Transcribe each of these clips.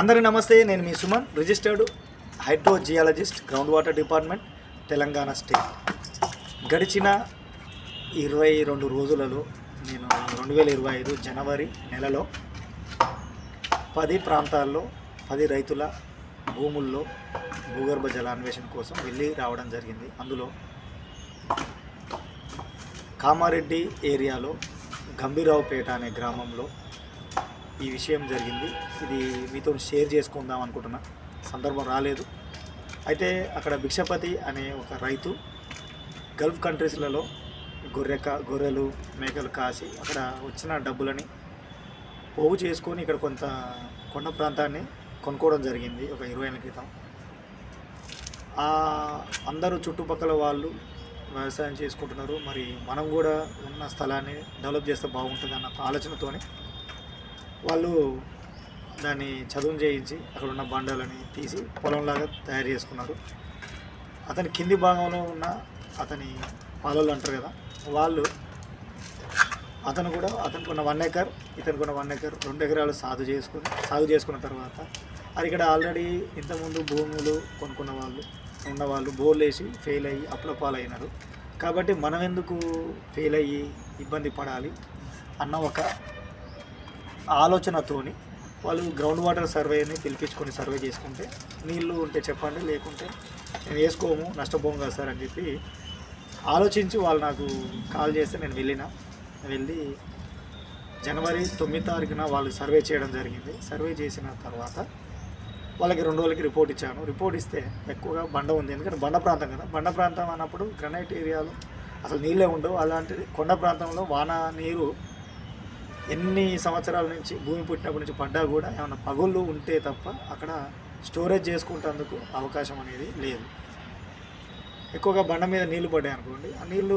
అందరి నమస్తే నేను మీ Suman registered hydrogeologist ground water department Telangana state. గడిచిన ఇరవై రెండు రోజులలో నేను రెండు వేల ఇరవై ఐదు జనవరి నెలలో పది ప్రాంతాల్లో పది రైతుల భూముల్లో భూగర్భ జల అన్వేషణ కోసం వెళ్ళి రావడం జరిగింది. అందులో కామారెడ్డి ఏరియాలో గంభీరావుపేట అనే గ్రామంలో ఈ విషయం జరిగింది. ఇది మీతో షేర్ చేసుకుందాం అనుకుంటున్నా. సందర్భం రాలేదు. అయితే అక్కడ భిక్షపతి అనే ఒక రైతు గల్ఫ్ కంట్రీస్లలో గొర్రె గొర్రెలు మేకలు కాసి అక్కడ వచ్చిన డబ్బులని పోగు చేసుకొని ఇక్కడ కొంత కొండ ప్రాంతాన్ని కొనుక్కోవడం జరిగింది ఒక ఇరవై ఏళ్ళ క్రితం. అందరూ చుట్టుపక్కల వాళ్ళు వ్యవసాయం చేసుకుంటున్నారు. మరి మనం కూడా ఉన్న స్థలాన్ని డెవలప్ చేస్తే బాగుంటుంది అన్న ఆలోచనతోనే వాళ్ళు దాన్ని చదువు చేయించి అక్కడ ఉన్న బండలని తీసి పొలంలాగా తయారు చేసుకున్నారు. అతని కింది భాగంలో ఉన్న అతని పాలలు అంటారు కదా వాళ్ళు అతను కూడా అతనికి ఉన్న వన్ ఎకర్ ఇతనికి ఉన్న వన్ ఎకర్ రెండు ఎకరాలు సాగు చేసుకుని సాగు చేసుకున్న తర్వాత అది ఇక్కడ ఆల్రెడీ ఇంతకుముందు భూములు కొనుక్కున్న వాళ్ళు ఉన్నవాళ్ళు బోర్లు వేసి ఫెయిల్ అయ్యి అప్పుల పాలైనారు. కాబట్టి మనం ఎందుకు ఫెయిల్ అయ్యి ఇబ్బంది పడాలి అన్న ఒక ఆలోచనతోని వాళ్ళు గ్రౌండ్ వాటర్ సర్వేని పిలిపించుకొని సర్వే చేసుకుంటే నీళ్ళు ఉంటే చెప్పండి లేకుంటే నేను వేసుకోము నష్టపోము కదా సార్ అని చెప్పి ఆలోచించి వాళ్ళు నాకు కాల్ చేస్తే నేను వెళ్ళిన. వెళ్ళి జనవరి తొమ్మిది తారీఖున వాళ్ళు సర్వే చేయడం జరిగింది. సర్వే చేసిన తర్వాత వాళ్ళకి రెండు రోజులకి రిపోర్ట్ ఇచ్చాను. రిపోర్ట్ ఇస్తే ఎక్కువగా బండ ఉంది. ఎందుకంటే బండ ప్రాంతం కదా. బండ ప్రాంతం అన్నప్పుడు గ్రనైట్ ఏరియాలో అసలు నీళ్ళే ఉండవు. అలాంటిది కొండ ప్రాంతంలో వాన నీరు ఎన్ని సంవత్సరాల నుంచి భూమి పుట్టినప్పటి నుంచి పడ్డా కూడా ఏమైనా పగుళ్ళు ఉంటే తప్ప అక్కడ స్టోరేజ్ చేసుకుంటేందుకు అవకాశం అనేది లేదు. ఎక్కువగా బండ మీద నీళ్ళు పడ్డాయి అనుకోండి ఆ నీళ్ళు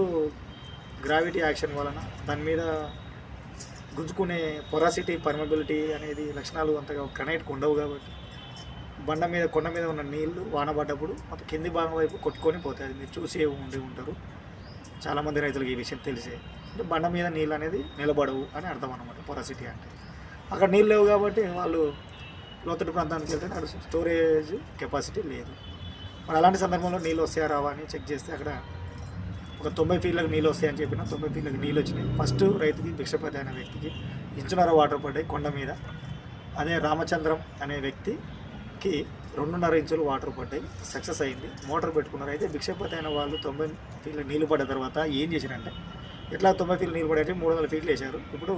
గ్రావిటీ యాక్షన్ వలన దాని మీద గుంజుకునే పొరాసిటీ పర్మబిలిటీ అనేది లక్షణాలు అంతగా గ్రనైట్కి ఉండవు కాబట్టి బండ మీద కొండ మీద ఉన్న నీళ్ళు వాన పడ్డప్పుడు మొత్తం కింది భాగం వైపు కొట్టుకొని పోతాయి. అది మీరు చూసి ఉండి ఉంటారు. చాలామంది రైతులకు ఈ విషయం తెలిసే. అంటే బండ మీద నీళ్ళు అనేది నిలబడవు అని అర్థం అనమాట పొరాసిటీ అంటే. అక్కడ నీళ్ళు లేవు కాబట్టి వాళ్ళు లోతటి ప్రాంతానికి వెళ్తే అక్కడ స్టోరేజ్ కెపాసిటీ లేదు. మరి అలాంటి సందర్భంలో నీళ్ళు వస్తాయా రావా అని చెక్ చేస్తే అక్కడ ఒక తొంభై ఫీట్లకు నీళ్ళు వస్తాయని చెప్పిన తొంభై ఫీట్లకు నీళ్ళు వచ్చినాయి. ఫస్ట్ రైతుకి భిక్షపతి అనే వ్యక్తికి ఇంచున్నర వాటర్ పడ్డాయి కొండ మీద. అదే రామచంద్రం అనే వ్యక్తి వ్యక్తికి రెండున్నర ఇంచులు వాటర్ పడ్డాయి. సక్సెస్ అయింది. మోటార్ పెట్టుకున్నారు. అయితే భిక్షపతి అయిన వాళ్ళు తొంభై ఫీట్లు నీళ్ళు పడ్డ తర్వాత ఏం చేశారంటే ఎట్లా తొంభై ఫీట్లు నీళ్ళు పడేటి మూడు వందల ఫీట్లు వేశారు. ఇప్పుడు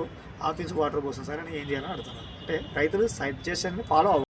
ఆఫీస్ వాటర్ కోసం సార్ అని ఏం చేయాలని అడుగుతున్నారు అంటే రైతులు సజెషన్ని ఫాలో అవ్వాలి